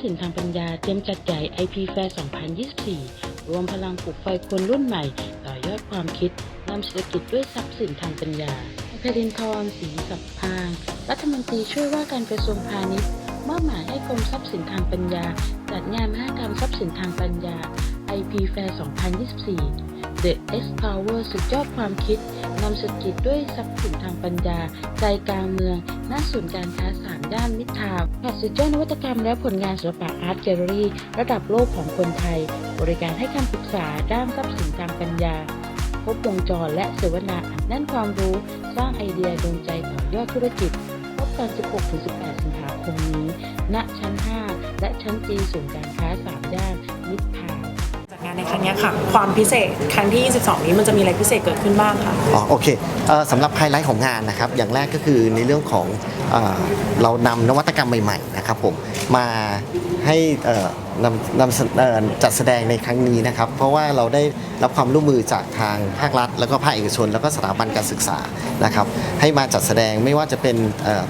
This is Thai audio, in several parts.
ย์สินทางปัญญาเตรียมจัดใหญ่ IP Fair 2024 รวมพลังปลุกไฟคนรุ่นใหม่ ต่อยอดความคิดนำเศรษฐกิจด้วยทรัพย์สินทางปัญญาพรินทรศรีสัพพาง รัฐมนตรีช่วยว่าการกระทรวงพาณิชย์มอบหมายให้กรมทรัพย์สินทางปัญญา จัดงานมหกรรมทรัพย์สินทางปัญญา IP Fair 2024 The X Power สุดยอดความคิดนำเศรษฐกิจด้วยทรัพย์สินทางปัญญา ใจกลางเมือง หน้าศูนย์การค้าสามย่านมิตรทาวน์แผดสุดยอดนวัตกรรมและผลงานศิลปะอาร์ตแกลเลอรี่ ระดับโลกของคนไทย บริการให้คำปรึกษาด้านทรัพย์สินทางปัญญาครบวงจรและเสวนาอัดแน่นความรู้ สร้างไอเดียดวงใจต่อยอดธุรกิจ พบกัน 16-18 สิงหาคมนี้ ณ ชั้น 5 และชั้นจีศูนย์การค้าสามย่านมิตรทาวน์ งานในครั้งนี้ค่ะ ความพิเศษครั้งที่ 22 นี้มันจะมีอะไรพิเศษเกิดขึ้นบ้างคะอ๋อโอเคเอ่อสำหรับไฮไลท์ของงานนะครับ อย่างแรกก็คือในเรื่องของเอ่อเรานำนวัตกรรมใหม่ๆนะครับผมมาให้เอ่อนำนำเสเอ่อจัดแสดงในครั้งนี้นะครับ เพราะว่าเราได้รับความร่วมมือจากทางภาครัฐ แล้วก็ภาคเอกชน แล้วก็สถาบันการศึกษานะครับ ให้มาจัดแสดงไม่ว่าจะเป็นเอ่อ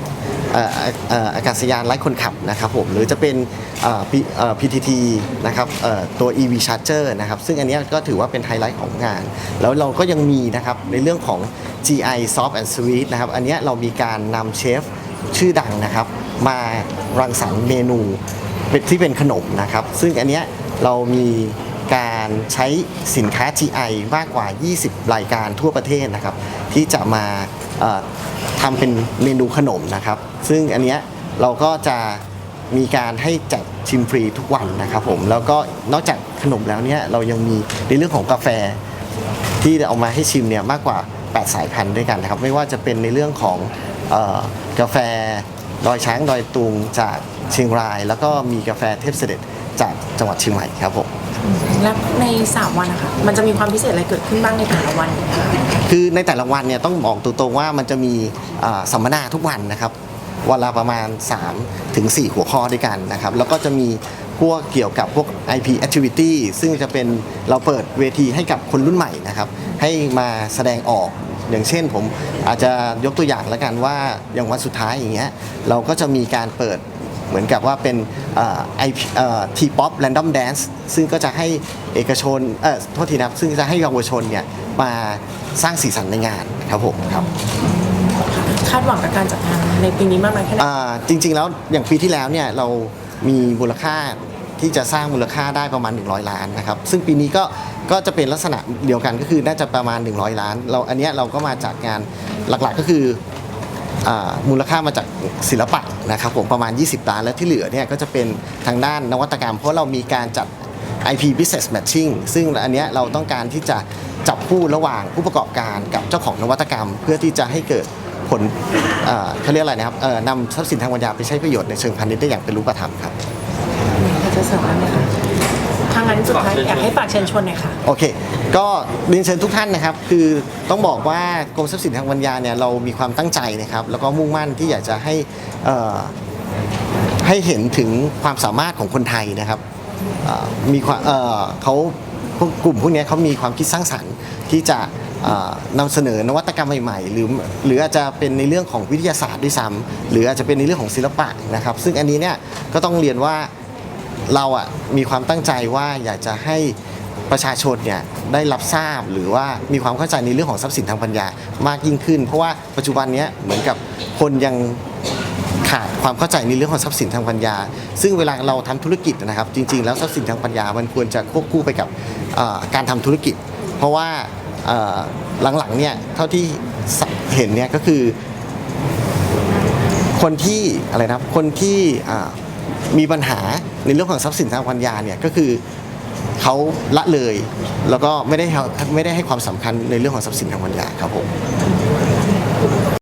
อากาศยานไร้คนขับนะครับผมหรือจะเป็น PTT นะครับเอ่อตัว EV Charger นะครับซึ่งอันนี้ก็ถือว่าเป็นไฮไลท์ของงาน แล้วเราก็ยังมีนะครับในเรื่องของ GI Soft and Sweet นะครับอันนี้เรามีการนำเชฟชื่อดังนะครับ มารังสรรค์เมนูเป็นที่เป็นขนมนะครับ ซึ่งอันเนี้ยเรามีการใช้สินค้า GI มากกว่า 20 รายการทั่วประเทศนะครับ ที่จะมา ทำเป็นเมนูขนมนะครับ ซึ่งอันเนี้ยเราก็จะมีการให้จัดชิมฟรีทุกวันนะครับผมแล้วก็นอกจากขนมแล้วเนี่ยเรายังมีในเรื่องของกาแฟที่เอามาให้ชิมเนี่ยมากกว่า 8 สายพันธุ์ด้วยกันนะครับ ไม่ว่าจะเป็นในเรื่องของออกาแฟดอยช้างดอยตุงจากเชียงราย แล้วก็มีกาแฟเทพเสด็จจากจังหวัดเชียงใหม่ครับผม และใน 3 วันนะคะมันจะมีความพิเศษอะไรเกิดขึ้นบ้างในแต่ละวันคะคือในแต่ละวันเนี่ยต้องบอกตรงๆว่ามันจะมีอ่าสัมมนาทุกวันนะครับวันละประมาณ3ถึง4หัวข้อด้วยกันนะครับแล้วก็จะมีพวกเกี่ยวกับพวก IP activity ซึ่งจะเป็นเราเปิดเวทีให้กับคนรุ่นใหม่นะครับให้มาแสดงออก อย่างเช่นผมอาจจะยกตัวอย่างแล้วกันว่าอย่างวันสุดท้ายอย่างเงี้ยเราก็จะมีการเปิด เหมือนกับว่าเป็นไอทีป๊อปแรนดอมแดนซ์ซึ่งก็จะให้เอกชนเออโทษทีนะครับซึ่งจะให้เยาวชนเนี่ยมาสร้างสีสันในงานครับผมครับคาดหวังกับการจัดงานในปีนี้มากน้อยแค่ไหนอ่าจริง ๆ แล้วอย่างปีที่แล้วเนี่ยเรามีมูลค่าที่จะสร้างมูลค่าได้ประมาณ 100 ล้านนะครับ ซึ่งปีนี้ก็ก็จะเป็นลักษณะเดียวกันก็คือน่าจะประมาณ 100 ล้าน เราอันเนี้ยเราก็มาจากงานหลักๆก็คืออ่า มูลค่ามาจากศิลปะนะครับผมประมาณ 20 ล้านแล้วที่เหลือเนี่ยก็จะเป็นทางด้านนวัตกรรม เพราะเรามีการจัด IP Business Matching ซึ่งอันเนี้ยเราต้องการที่จะจับคู่ระหว่างผู้ประกอบการกับเจ้าของนวัตกรรม เพื่อที่จะให้เกิดผลอ่าเขาเรียกอะไรนะครับเอ่อนำทรัพย์สินทางปัญญาไปใช้ประโยชน์ในเชิงพาณิชย์ได้อย่างเป็นรูปธรรมครับ จะสริมได้ไหมคะทางนั้น สุดท้ายอยากให้ฝากเชิญชวนหน่อยค่ะ โอเค ก็เรียนเชิญทุกท่านนะครับ คือต้องบอกว่ากรมทรัพย์สินทางปัญญาเนี่ยเรามีความตั้งใจนะครับ แล้วก็มุ่งมั่นที่อยากจะให้เอ่อให้เห็นถึงความสามารถของคนไทยนะครับเอ่อมีความเอ่อเขาพวกกลุ่มพวกเนี้ยเขามีความคิดสร้างสรรค์ที่จะเอ่อนำเสนอนวัตกรรมใหม่ๆ หรือหรืออาจจะเป็นในเรื่องของวิทยาศาสตร์ด้วยซ้ำหรืออาจจะเป็นในเรื่องของศิลปะนะครับ ซึ่งอันนี้เนี่ยก็ต้องเรียนว่า เราอะมีความตั้งใจว่าอยากจะให้ประชาชนเนี่ยได้รับทราบหรือว่ามีความเข้าใจในเรื่องของทรัพย์สินทางปัญญามากยิ่งขึ้น เพราะว่าปัจจุบันเนี้ยเหมือนกับคนยังขาดความเข้าใจในเรื่องของทรัพย์สินทางปัญญา ซึ่งเวลาเราทำธุรกิจนะครับ จริง ๆ แล้วทรัพย์สินทางปัญญามันควรจะควบคู่ไปกับการทำธุรกิจ เพราะว่าหลังๆเนี่ยเท่าที่เห็นเนี่ยก็คือ คนที่อะไรนะครับคนที่ มีปัญหาในเรื่องของทรัพย์สินทางปัญญาเนี่ยก็คือเขาละเลย แล้วก็ไม่ได้ไม่ได้ให้ความสำคัญในเรื่องของทรัพย์สินทางปัญญาครับผม